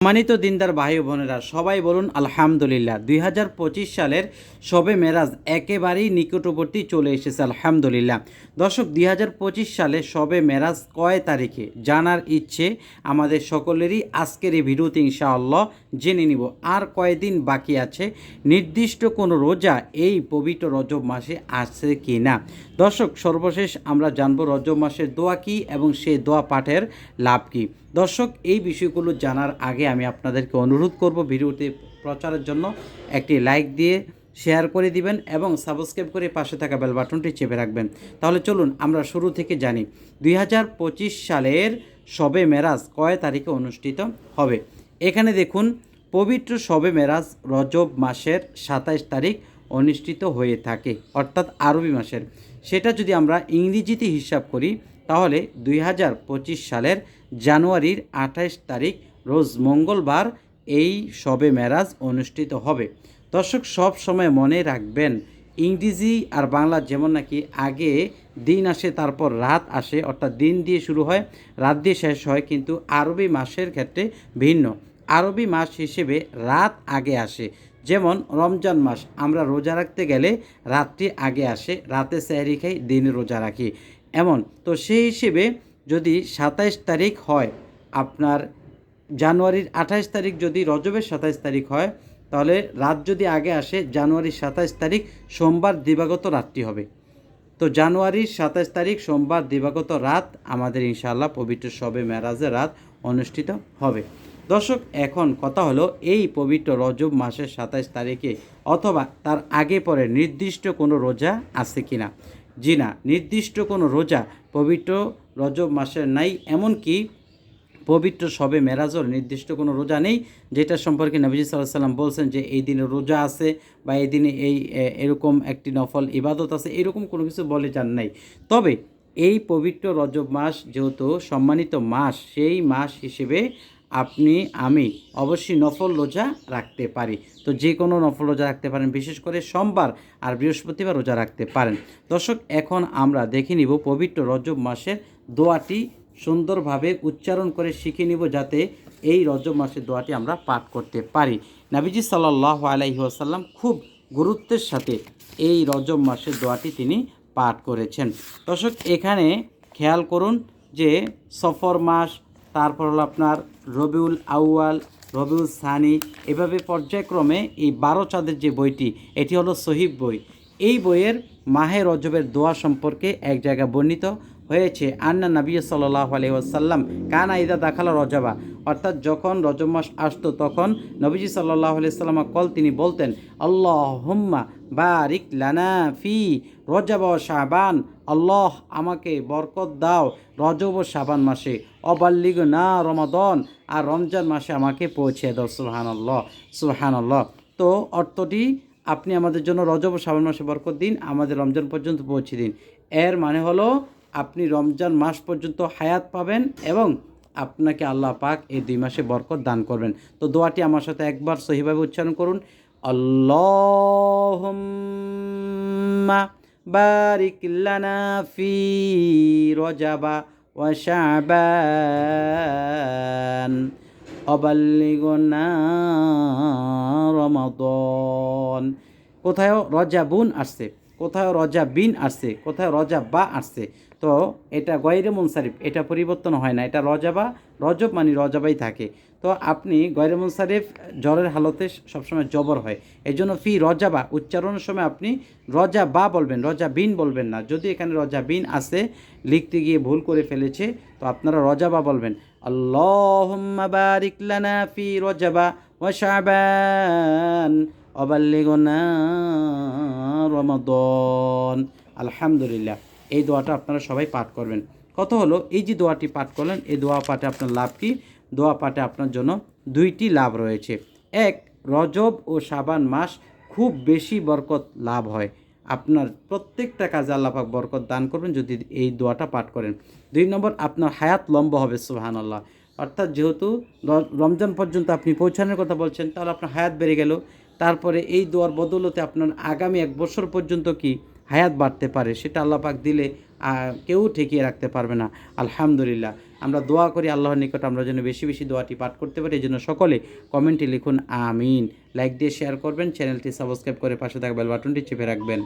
সম্মানিত দিনদার ভাই বোনেরা, সবাই বলুন আলহামদুলিল্লাহ। দুই হাজার পঁচিশ সালের সবে মেরাজ একেবারেই নিকটবর্তী চলে এসেছে, আলহামদুলিল্লাহ। দর্শক, দুই হাজার পঁচিশ সালে সবে মেরাজ কয় তারিখে? জানার ইচ্ছে আমাদের সকলেরই। আজকের এই ভিডিওতে ইনশাআল্লাহ জেনে নিব আর কয়দিন বাকি আছে। নির্দিষ্ট কোনো রোজা এই পবিত্র রজব মাসে আসছে কি না দর্শক, সর্বশেষ আমরা জানব রজব মাসের দোয়া কী এবং সেই দোয়া পাঠের লাভ কী। দর্শক, এই বিষয়গুলো জানার আগে আমি আপনাদেরকে অনুরোধ করব ভিডিওটি প্রচারের জন্য একটি লাইক দিয়ে শেয়ার করে দিবেন এবং সাবস্ক্রাইব করে পাশে থাকা বেল বাটনটি চেপে রাখবেন। তাহলে চলুন, আমরা শুরু থেকে জানি। দুই হাজার পঁচিশ সালের শবে মেরাজ কয় তারিখে অনুষ্ঠিত হবে? এখানে দেখুন, পবিত্র শবে মেরাজ রজব মাসের সাতাইশ তারিখ অনুষ্ঠিত হয়ে থাকে, অর্থাৎ আরবি মাসের। সেটা যদি আমরা ইংরেজিতে হিসাব করি তাহলে দুই হাজার পঁচিশ সালের জানুয়ারির আঠাইশ তারিখ, রোজ মঙ্গলবার এই শবে মেরাজ অনুষ্ঠিত হবে। দর্শক, সব সময় মনে রাখবেন, ইংরেজি আর বাংলা যেমন নাকি আগে দিন আসে তারপর রাত আসে, অর্থাৎ দিন দিয়ে শুরু হয়, রাত দিয়ে শেষ হয়, কিন্তু আরবি মাসের ক্ষেত্রে ভিন্ন। আরবি মাস হিসেবে রাত আগে আসে। যেমন রমজান মাস, আমরা রোজা রাখতে গেলে রাতটি আগে আসে, রাতে স্যারি খাই, দিনে রোজা রাখি। এমন। তো সেই হিসেবে যদি সাতাইশ তারিখ হয় আপনার, জানুয়ারির আঠাইশ তারিখ যদি রজবের সাতাইশ তারিখ হয়, তাহলে রাত যদি আগে আসে, জানুয়ারির সাতাইশ তারিখ সোমবার দিবাগত রাতটি হবে। তো জানুয়ারির সাতাইশ তারিখ সোমবার দিবাগত রাত আমাদের ইনশাআল্লাহ পবিত্র শবে মেরাজের রাত অনুষ্ঠিত হবে। দর্শক, এখন কথা হলো এই পবিত্র রজব মাসের সাতাইশ তারিখে অথবা তার আগে পরে নির্দিষ্ট কোনো রোজা আছে কিনা। জি না, নির্দিষ্ট কোনো রোজা পবিত্র রজব মাসের নাই, এমনকি পবিত্র সবে মেরাজর নির্দিষ্ট কোনো রোজা নেই, যেটা সম্পর্কে নবীজি সাল্লাহ সাল্লাম বলছেন যে এই দিনে রোজা আছে বা এই দিনে এই এরকম একটি নফল ইবাদত আছে, এরকম কোনো কিছু বলে যান নাই। তবে এই পবিত্র রজব মাস যেহেতু সম্মানিত মাস, সেই মাস হিসেবে আপনি, আমি অবশ্যই নফল রোজা রাখতে পারি। তো যে কোনো নফল রোজা রাখতে পারেন, বিশেষ করে সোমবার আর বৃহস্পতিবার রোজা রাখতে পারেন। দর্শক, এখন আমরা দেখে নিব পবিত্র রজব মাসের দোয়াটি সুন্দরভাবে উচ্চারণ করে শিখে নিব যাতে এই রজব মাসের দোয়াটি আমরা পাঠ করতে পারি। নাবিজি সাল্লাহ আলাইহি আসাল্লাম খুব গুরুত্বের সাথে এই রজব মাসের দোয়াটি তিনি পাঠ করেছেন। দর্শক, এখানে খেয়াল করুন যে সফর মাস তারপর হলো আপনার রবিউল আউয়াল, রবিউল সানি, এভাবে পর্যায়ক্রমে এই বারো চাঁদের যে বইটি, এটি হলো সহিব বই। এই বইয়ের মাহে রজবের দোয়া সম্পর্কে এক জায়গায় বর্ণিত হয়েছে, আন্না নবী সাল্লাহ আলহ আসাল্লাম কানা ইদা দাখালা রজবা। অর্থাৎ যখন রজব মাস আসতো, তখন নবীজি সাল্লাহ আলি সাল্লামা কল তিনি বলতেন আল্লাহ হুম্মা বারিক লানা ফি রজব শাবান। আল্লাহ আমাকে বরকত দাও রজব শাবান মাসে। অবাল্লিগ না রমাদন আর রমজান মাসে আমাকে পৌঁছে দাও। সুহান আল্লাহ সুহান আল্লাহ তো অর্থটি, আপনি আমাদের জন্য রজব শ্রাবণ মাসে বরকত দিন, আমাদের রমজান পর্যন্ত পৌঁছে দিন। এর মানে হলো, আপনি রমজান মাস পর্যন্ত হায়াত পাবেন এবং আপনাকে আল্লাহ পাক এই দুই মাসে বরকত দান করবেন। তো দোয়াটি আমার সাথে একবার সহিভাবে উচ্চারণ করুন। আল্লাহুম্মা বারিক লানা ফি রজাবা ওয়া শাবান। অবাল্লিগনা রমাদন। কোথায়ও রজা বুন আসছে। কোথাও রজা বিন আসছে কোথাও রজা বা আসছে। তো এটা গয়রে মুনসারিফ, এটা পরিবর্তন হয় না, এটা রজা বা রজব মানে রজাবাই থাকে। তো আপনি গয়রে মুনসারিফ জ্বরের হালতে সবসময় জবর হয়। এই জন্য ফি রজা বা, উচ্চারণের সময় আপনি রজা বা বলবেন, রজা বিন বলবেন না। যদি এখানে রজা বিন আসে লিখতে গিয়ে ভুল করে ফেলেছে, তো আপনারা রজা বা বলবেন। আল্লাহুম্মা বারিক লানা ফি রজাবা ওয়া রমাদন। আলহামদুলিল্লাহ, এই দোয়াটা আপনারা সবাই পাঠ করবেন। কত হলো? এই যে দোয়াটি পাঠ করলেন, এই দোয়া পাঠে আপনার লাভ কি? দোয়া পাঠে আপনার জন্য দুইটি লাভ রয়েছে। এক, রজব ও সাবান মাস খুব বেশি বরকত লাভ হয়। আপনার প্রত্যেকটা কাজে আল্লাপাক বরকত দান করবেন যদি এই দোয়াটা পাঠ করেন। দুই নম্বর, আপনার হায়াত লম্বা হবে সুহান আল্লাহ অর্থাৎ যেহেতু রমজান পর্যন্ত আপনি পৌঁছানোর কথা বলছেন, তাহলে আপনার হায়াত বেড়ে গেল। তারপরে এই দোয়ার বদৌলতে আপনার আগামী এক বছর পর্যন্ত কি হায়াত বাড়তে পারে সেটা আল্লাহ পাক দিলে কেউ ঠেকিয়ে রাখতে পারবে না। আলহামদুলিল্লাহ। আমরা দোয়া করি আল্লাহর নিকট, আমরা যেন বেশি বেশি দোয়াটি পাঠ করতে পারি। এই জন্য সকলে কমেন্টে লিখুন, আমিন। লাইক দিয়ে শেয়ার করবেন, চ্যানেলটি সাবস্ক্রাইব করে পাশে থাকা বেল বাটনটি চেপে রাখবেন।